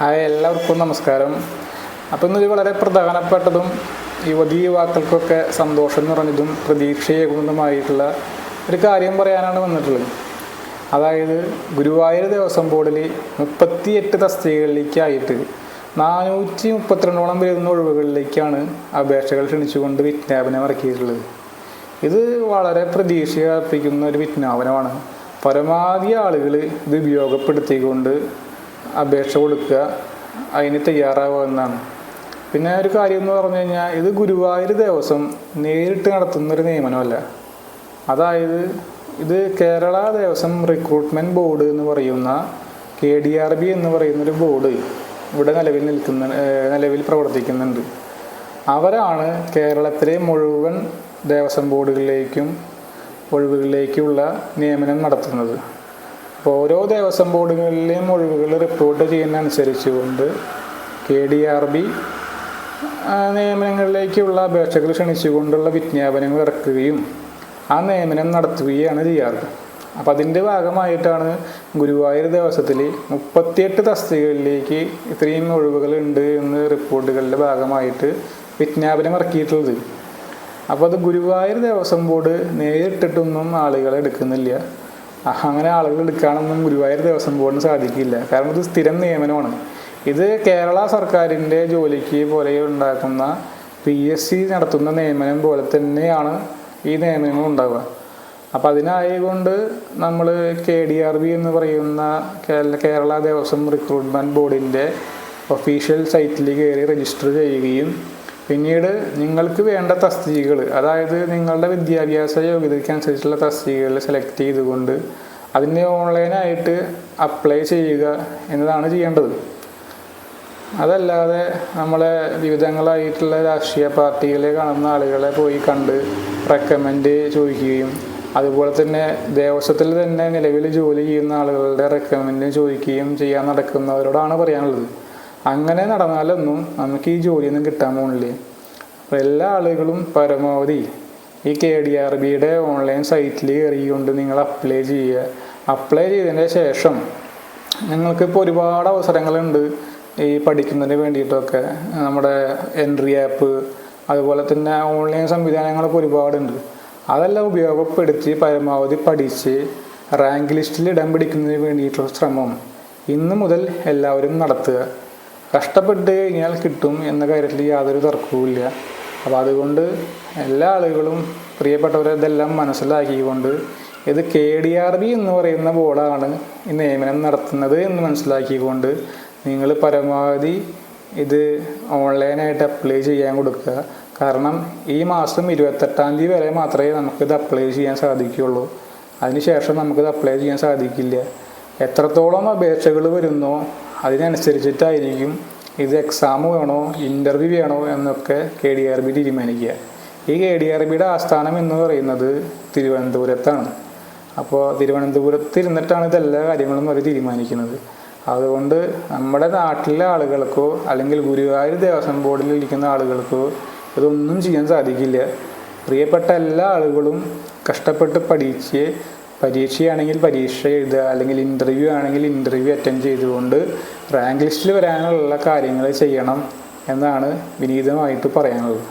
Hi എല്ലാവർക്കും നമസ്കാരം. അപ്പോൾ ഇന്നൊരു വളരെ പ്രധാനപ്പെട്ടതും യുവതി യുവാക്കൾക്കൊക്കെ സന്തോഷം നിറഞ്ഞതും പ്രതീക്ഷയേകുന്നതുമായിട്ടുള്ള ഒരു കാര്യം പറയാനാണ് വന്നിട്ടുള്ളത്. അതായത് ഗുരുവായൂർ ദേവസ്വം ബോർഡിൽ മുപ്പത്തിയെട്ട് തസ്തികകളിലേക്കായിട്ട് നാനൂറ്റി മുപ്പത്തിരണ്ടോളം വരുന്ന ഒഴിവുകളിലേക്കാണ് അപേക്ഷകൾ ക്ഷണിച്ചുകൊണ്ട് വിജ്ഞാപനം ഇറക്കിയിട്ടുള്ളത്. ഇത് വളരെ പ്രതീക്ഷ അർപ്പിക്കുന്ന ഒരു വിജ്ഞാപനമാണ്. പരമാവധി ആളുകൾ ഇത് ഉപയോഗപ്പെടുത്തിക്കൊണ്ട് അപേക്ഷ കൊടുക്കുക അതിന് തയ്യാറാവുക എന്നാണ്. പിന്നെ ഒരു കാര്യം എന്ന് പറഞ്ഞു കഴിഞ്ഞാൽ ഇത് ഗുരുവായൂർ ദേവസ്വം നേരിട്ട് നടത്തുന്നൊരു നിയമനമല്ല. അതായത് ഇത് കേരള ദേവസ്വം റിക്രൂട്ട്മെന്റ് ബോർഡ് എന്ന് പറയുന്ന കെ ഡി ആർ ബി എന്ന് പറയുന്നൊരു ബോർഡ് ഇവിടെ നിലവിൽ നിൽക്കുന്ന നിലവിൽ പ്രവർത്തിക്കുന്നുണ്ട്. അവരാണ് കേരളത്തിലെ മുഴുവൻ ദേവസ്വം ബോർഡുകളിലേക്കും ഒഴിവുകളിലേക്കുള്ള നിയമനം നടത്തുന്നത്. അപ്പോൾ ഓരോ ദേവസ്വം ബോർഡുകളിലെയും ഒഴിവുകൾ റിപ്പോർട്ട് ചെയ്യുന്നതനുസരിച്ച് കൊണ്ട് കെ ഡി ആർ ബി നിയമനങ്ങളിലേക്കുള്ള അപേക്ഷകൾ ക്ഷണിച്ചുകൊണ്ടുള്ള വിജ്ഞാപനങ്ങൾ ഇറക്കുകയും ആ നിയമനം നടത്തുകയാണ് ചെയ്യാറ്. അപ്പം അതിന്റെ ഭാഗമായിട്ടാണ് ഗുരുവായൂർ ദേവസ്വത്തിൽ മുപ്പത്തിയെട്ട് തസ്തികകളിലേക്ക് ഇത്രയും ഒഴിവുകളുണ്ട് എന്ന് റിപ്പോർട്ടുകളുടെ ഭാഗമായിട്ട് വിജ്ഞാപനം ഇറക്കിയിട്ടുള്ളത്. അപ്പോൾ അത് ഗുരുവായൂർ ദേവസ്വം ബോർഡ് നേരിട്ടിട്ടൊന്നും ആളുകളെ എടുക്കുന്നില്ല. അങ്ങനെ ആളുകൾ എടുക്കാനൊന്നും ഗുരുവായൂർ ദേവസ്വം ബോർഡിന് സാധിക്കില്ല. കാരണം ഇത് സ്ഥിരം നിയമനമാണ്. ഇത് കേരള സർക്കാരിന്റെ ജോലിക്ക് പോലെ ഉണ്ടാക്കുന്ന പി എസ് സി നടത്തുന്ന നിയമനം പോലെ തന്നെയാണ് ഈ നിയമനങ്ങൾ ഉണ്ടാവുക. അപ്പം അതിനായതുകൊണ്ട് നമ്മൾ കെ ഡി ആർ ബി എന്ന് പറയുന്ന കേരള ദേവസ്വം റിക്രൂട്ട്മെന്റ് ബോർഡിന്റെ ഒഫീഷ്യൽ സൈറ്റിൽ കയറി രജിസ്റ്റർ ചെയ്യുകയും പിന്നീട് നിങ്ങൾക്ക് വേണ്ട തസ്തികകൾ അതായത് നിങ്ങളുടെ വിദ്യാഭ്യാസ യോഗ്യതയ്ക്കനുസരിച്ചുള്ള തസ്തികകൾ സെലക്ട് ചെയ്തുകൊണ്ട് അതിനെ ഓൺലൈനായിട്ട് അപ്ലൈ ചെയ്യുക എന്നതാണ് ചെയ്യേണ്ടത്. അതല്ലാതെ നമ്മളെ വിവിധങ്ങളായിട്ടുള്ള രാഷ്ട്രീയ പാർട്ടികളെ കാണുന്ന ആളുകളെ പോയി കണ്ട് റെക്കമെൻഡ് ചോദിക്കുകയും അതുപോലെ തന്നെ ദേവസ്വത്തിൽ തന്നെ നിലവിൽ ജോലി ചെയ്യുന്ന ആളുകളുടെ റെക്കമെൻഡ് ചോദിക്കുകയും ചെയ്യാൻ നടക്കുന്നവരോടാണ് പറയാനുള്ളത്. അങ്ങനെ നടന്നാലൊന്നും നമുക്ക് ഈ ജോലിയൊന്നും കിട്ടാൻ പോകണില്ലേ അപ്പോൾ എല്ലാ ആളുകളും പരമാവധി ഈ കെ ഡി ആർ ബിയുടെ ഓൺലൈൻ സൈറ്റിൽ കയറിക്കൊണ്ട് നിങ്ങൾ അപ്ലൈ ചെയ്യുക. അപ്ലൈ ചെയ്തതിന് ശേഷം നിങ്ങൾക്ക് നിങ്ങൾക്കിപ്പോൾ ഒരുപാട് അവസരങ്ങളുണ്ട് ഈ പഠിക്കുന്നതിന് വേണ്ടിയിട്ടൊക്കെ. നമ്മുടെ എൻട്രി ആപ്പ് അതുപോലെ തന്നെ ഓൺലൈൻ സംവിധാനങ്ങളൊക്കെ ഒരുപാടുണ്ട്. അതെല്ലാം ഉപയോഗപ്പെടുത്തി പരമാവധി പഠിച്ച് റാങ്ക് ലിസ്റ്റിൽ ഇടം പിടിക്കുന്നതിന് വേണ്ടിയിട്ടുള്ള ശ്രമം ഇന്ന് മുതൽ എല്ലാവരും നടത്തുക. കഷ്ടപ്പെട്ട് കഴിഞ്ഞാൽ കിട്ടും എന്ന കാര്യത്തിൽ യാതൊരു തർക്കവുമില്ല അപ്പോൾ അതുകൊണ്ട് എല്ലാ ആളുകളും പ്രിയപ്പെട്ടവരെ ഇതെല്ലാം മനസ്സിലാക്കിക്കൊണ്ട് ഇത് കെ ഡി ആർ ബി എന്ന് പറയുന്ന ബോർഡാണ് ഈ നിയമനം നടത്തുന്നത് എന്ന് മനസ്സിലാക്കിക്കൊണ്ട് നിങ്ങൾ പരമാവധി ഇത് ഓൺലൈനായിട്ട് അപ്ലൈ ചെയ്യാൻ കൊടുക്കുക. കാരണം ഈ മാസം ഇരുപത്തെട്ടാം തീയതി വരെ മാത്രമേ നമുക്കിത് അപ്ലൈ ചെയ്യാൻ സാധിക്കുകയുള്ളൂ. അതിനുശേഷം നമുക്കിത് അപ്ലൈ ചെയ്യാൻ സാധിക്കില്ല. എത്രത്തോളം അപേക്ഷകൾ വരുന്നോ അതിനനുസരിച്ചിട്ടായിരിക്കും ഇത് എക്സാം വേണോ ഇന്റർവ്യൂ വേണോ എന്നൊക്കെ കെ ഡി ആർ ബി തീരുമാനിക്കുക. ഈ കെ ഡി ആർ ബിയുടെ ആസ്ഥാനം എന്ന് പറയുന്നത് തിരുവനന്തപുരത്താണ്. അപ്പോൾ തിരുവനന്തപുരത്ത് ഇരുന്നിട്ടാണ് ഇതെല്ലാ കാര്യങ്ങളും അവർ തീരുമാനിക്കുന്നത്. അതുകൊണ്ട് നമ്മുടെ നാട്ടിലെ ആളുകൾക്കോ അല്ലെങ്കിൽ ഗുരുവായൂർ ദേവസ്വം ബോർഡിൽ ഇരിക്കുന്ന ആളുകൾക്കോ ഇതൊന്നും ചെയ്യാൻ സാധിക്കില്ല. പ്രിയപ്പെട്ട എല്ലാ ആളുകളും കഷ്ടപ്പെട്ട് പഠിച്ച് പരീക്ഷയാണെങ്കിൽ പരീക്ഷ എഴുതുക അല്ലെങ്കിൽ ഇന്റർവ്യൂ ആണെങ്കിൽ ഇന്റർവ്യൂ അറ്റൻഡ് ചെയ്തുകൊണ്ട് റാങ്ക് ലിസ്റ്റിൽ വരാനുള്ള കാര്യങ്ങൾ ചെയ്യണം എന്നാണ് വിനീതമായിട്ട് പറയാനുള്ളത്.